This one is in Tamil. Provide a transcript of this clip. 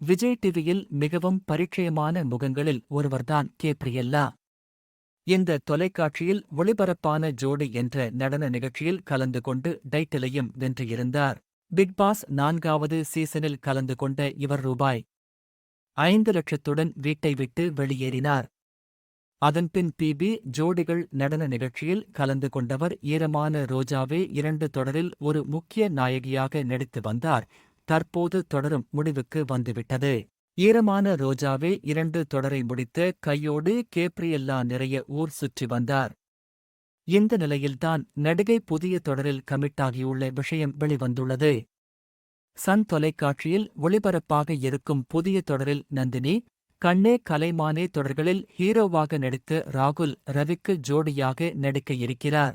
விஜய் டிவியில் மிகவும் பரிச்சயமான முகங்களில் ஒருவர்தான் கேப்ரியல்லா இந்த தொலைக்காட்சியில் ஒளிபரப்பான ஜோடி என்ற நடன நிகழ்ச்சியில் கலந்து கொண்டு டைட்டிலையும் வென்றிருந்தார். பிக் பாஸ் நான்காவது சீசனில் கலந்து கொண்ட இவர் ரூபாய் ஐந்து லட்சத்துடன் வீட்டை விட்டு வெளியேறினார். அதன்பின் பிபி ஜோடிகள் நடன நிகழ்ச்சியில் கலந்து கொண்டவர் ஈரமான ரோஜாவே இரண்டு தொடரில் ஒரு முக்கிய நாயகியாக நடித்து வந்தார். தற்போது தொடரும் முடிவுக்கு வந்துவிட்டது. ஈரமான ரோஜாவே இரண்டு தொடரை முடித்து கையோடு கேப்ரியல்லா நிறைய ஊர் சுற்றி வந்தார். இந்த நிலையில்தான் நடிகை புதிய தொடரில் கமிட்டாகியுள்ள விஷயம் வெளிவந்துள்ளது. சன் தொலைக்காட்சியில் ஒளிபரப்பாக இருக்கும் புதிய தொடரில் நந்தினி கண்ணே கலைமானே தொடர்களில் ஹீரோவாக நடித்து ராகுல் ரவிக்கு ஜோடியாக நடிக்க இருக்கிறார்.